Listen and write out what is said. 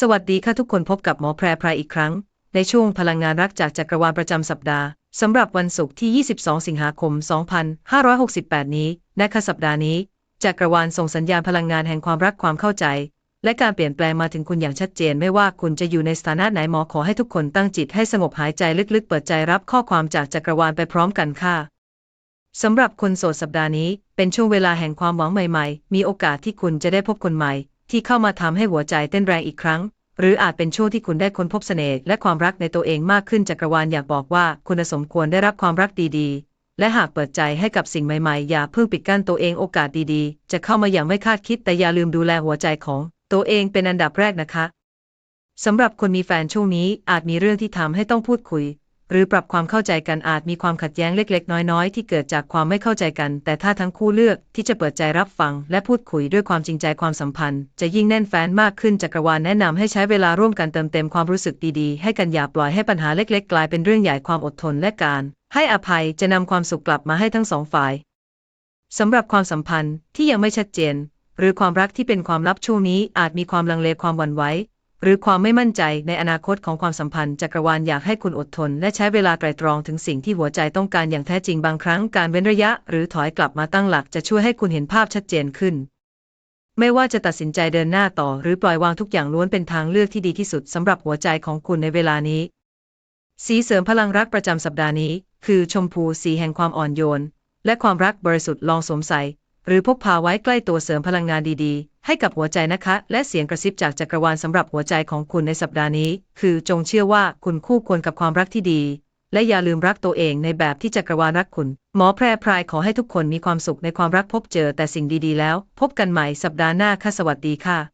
สวัสดีค่ะทุกคนพบกับหมอแพรพรายอีกครั้ง ในช่วงพลังงานรักจากจักรวาลประจำสัปดาห์สำหรับวันศุกร์ที่ 22 สิงหาคม 2568 นี้นะคะสัปดาห์นี้ จักรวาลส่งสัญญาณพลังงานแห่งความรักความเข้าใจ และการเปลี่ยนแปลงมาถึงคุณอย่างชัดเจน ไม่ว่าคุณจะอยู่ในสถานะไหนหมอขอให้ทุกคนตั้งจิตให้สงบหายใจลึกๆ เปิดใจรับข้อความจากจักรวาลไปพร้อมกันค่ะสำหรับคนโสดสัปดาห์นี้ เป็นช่วงเวลาแห่งความหวังใหม่ ๆ มีโอกาสที่คุณจะได้พบคนใหม่ ที่เข้ามาทำให้หัวใจเต้นแรงอีกครั้ง หรืออาจเป็นช่วงที่คุณได้ค้นพบเสน่ห์และความรักในตัวเองมากขึ้นจักรวาลอยากบอกว่าคุณสมควรได้รับความรักดีๆ และหากเปิดใจให้กับสิ่งใหม่ๆ อย่าเพิ่งปิดกั้นตัวเองโอกาสดีๆ จะเข้ามาอย่างไม่คาดคิดแต่อย่าลืมดูแลหัวใจของตัวเองเป็นอันดับแรกนะคะสำหรับคนมีแฟนช่วงนี้อาจมีเรื่องที่ทำให้ต้องพูดคุย หรือปรับความเข้าใจกันอาจมีความขัดแย้งเล็ก ๆ น้อยๆ ที่เกิดจากความไม่เข้าใจกัน แต่ถ้าทั้งคู่เลือกที่จะเปิดใจรับฟัง และพูดคุยด้วยความจริงใจความสัมพันธ์ จะยิ่งแน่นแฟ้นมากขึ้นจักรวาลแนะนำให้ใช้เวลาร่วมกันเติมเต็มความรู้สึกดีๆ ให้กันอย่าปล่อยให้ปัญหาเล็ก ๆ กลายเป็นเรื่องใหญ่ความอดทนและการ ให้อภัยจะนำความสุขกลับมาให้ทั้งสองฝ่ายสำหรับความสัมพันธ์ที่ยังไม่ชัดเจน หรือความรักที่เป็นความลับช่วงนี้อาจมีความลังเลความหวั่นไหว หรือความไม่มั่นใจในอนาคตของความสัมพันธ์จักรวาลอยากให้คุณอดทน และใช้เวลาไตรตรองถึงสิ่งที่หัวใจต้องการอย่างแท้จริงบางครั้งการเว้นระยะ หรือถอยกลับมาตั้งหลักจะช่วยให้คุณเห็นภาพชัดเจนขึ้น ไม่ว่าจะตัดสินใจเดินหน้าต่อ หรือปล่อยวางทุกอย่างล้วนเป็นทางเลือกที่ดีที่สุดสำหรับหัวใจของคุณในเวลานี้ สีเสริมพลังรักประจำสัปดาห์นี้ คือชมพูสีแห่งความอ่อนโยน และความรักบริสุทธิ์ลองสวมใส่หรือพกพาไว้ใกล้ตัวเสริมพลังงานดีๆ ให้กับหัวใจนะคะ และเสียงกระซิบจากจักรวาลสำหรับหัวใจของคุณในสัปดาห์นี้ คือจงเชื่อว่าคุณคู่ควรกับความรักที่ดี และอย่าลืมรักตัวเองในแบบที่จักรวาลรักคุณ หมอแพรพรายขอให้ทุกคนมีความสุขในความรักพบเจอแต่สิ่งดีๆแล้ว พบกันใหม่สัปดาห์หน้าค่ะสวัสดีค่ะ